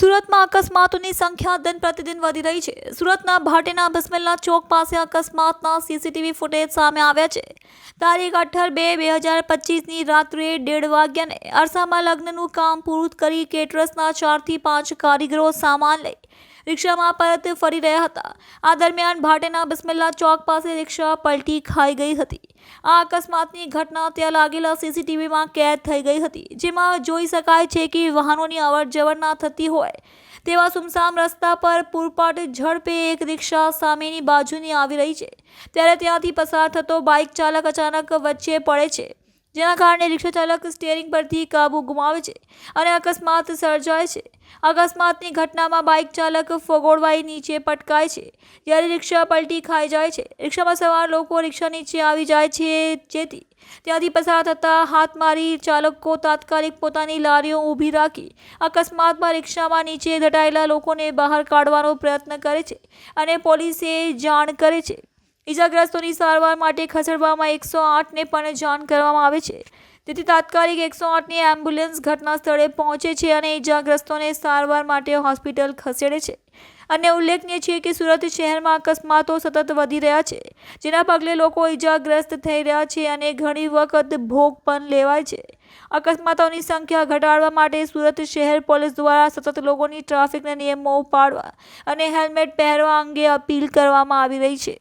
સુરતમાં અકસ્માતોની સંખ્યા દિન પ્રતિદિન વધી રહી છે. સુરતના ભાટેના બિસ્મિલ્લા ચોક પાસે અકસ્માતના સીસીટીવી ફૂટેજ સામે આવ્યા છે. તારીખ અઠ્ઠર બે બે હજાર પચીસની રાત્રે દેઢ વાગ્યાને અરસામાં લગ્નનું કામ પૂરું કરી કેટરસના ચારથી પાંચ કારીગરો સામાન લઈ રિક્ષામાં પરત ફરી રહ્યા હતા. આ દરમિયાન ભાટેના બિસ્મિલ્લા ચોક પાસે રિક્ષા પલટી ખાઈ ગઈ હતી. આ અકસ્માતની ઘટના ત્યાં લાગેલા સીસીટીવીમાં કેદ થઈ ગઈ હતી, જેમાં જોઈ શકાય છે કે વાહનોની અવરજવર ના થતી હોય તેવા સુમસામ રસ્તા પર પૂરપાટ ઝડપે એક રિક્ષા સામેની બાજુની આવી રહી છે. ત્યારે ત્યાંથી પસાર થતો બાઇક ચાલક અચાનક વચ્ચે પડે છે. જેના કારણે રિક્ષા ચાલક સ્ટિયરિંગ પરથી કાબુ ગુમાવે છે અને અકસ્માત સર્જાય છે. અકસ્માતની ઘટનામાં બાઇક ચાલક ફગોળવાઈ નીચે પટકાય છે. જ્યારે રિક્ષા પલટી ખાઈ જાય છે, રિક્ષામાં સવાર લોકો રિક્ષા નીચે આવી જાય છે જેથી ત્યાંથી પસાર થતા હાથ મારી ચાલકો તાત્કાલિક પોતાની લારીઓ ઊભી રાખી અકસ્માતમાં રિક્ષામાં નીચે દટાયેલા લોકોને બહાર કાઢવાનો પ્રયત્ન કરે છે અને પોલીસે જાણ કરે છે. ઈજાગ્રસ્તોની સારવાર માટે ખસેડવામાં એકસો આઠને પણ જાણ કરવામાં આવે છે. તેથી તાત્કાલિક એકસો આઠની એમ્બ્યુલન્સ ઘટના સ્થળે પહોંચે છે અને ઈજાગ્રસ્તોને સારવાર માટે હોસ્પિટલ ખસેડે છે. અને ઉલ્લેખનીય છે કે સુરત શહેરમાં અકસ્માતો સતત વધી રહ્યા છે, જેના પગલે લોકો ઈજાગ્રસ્ત થઈ રહ્યા છે અને ઘણી વખત ભોગ પણ લેવાય છે. અકસ્માતોની સંખ્યા ઘટાડવા માટે સુરત શહેર પોલીસ દ્વારા સતત લોકોની ટ્રાફિકના નિયમો પાળવા અને હેલ્મેટ પહેરવા અંગે અપીલ કરવામાં આવી રહી છે.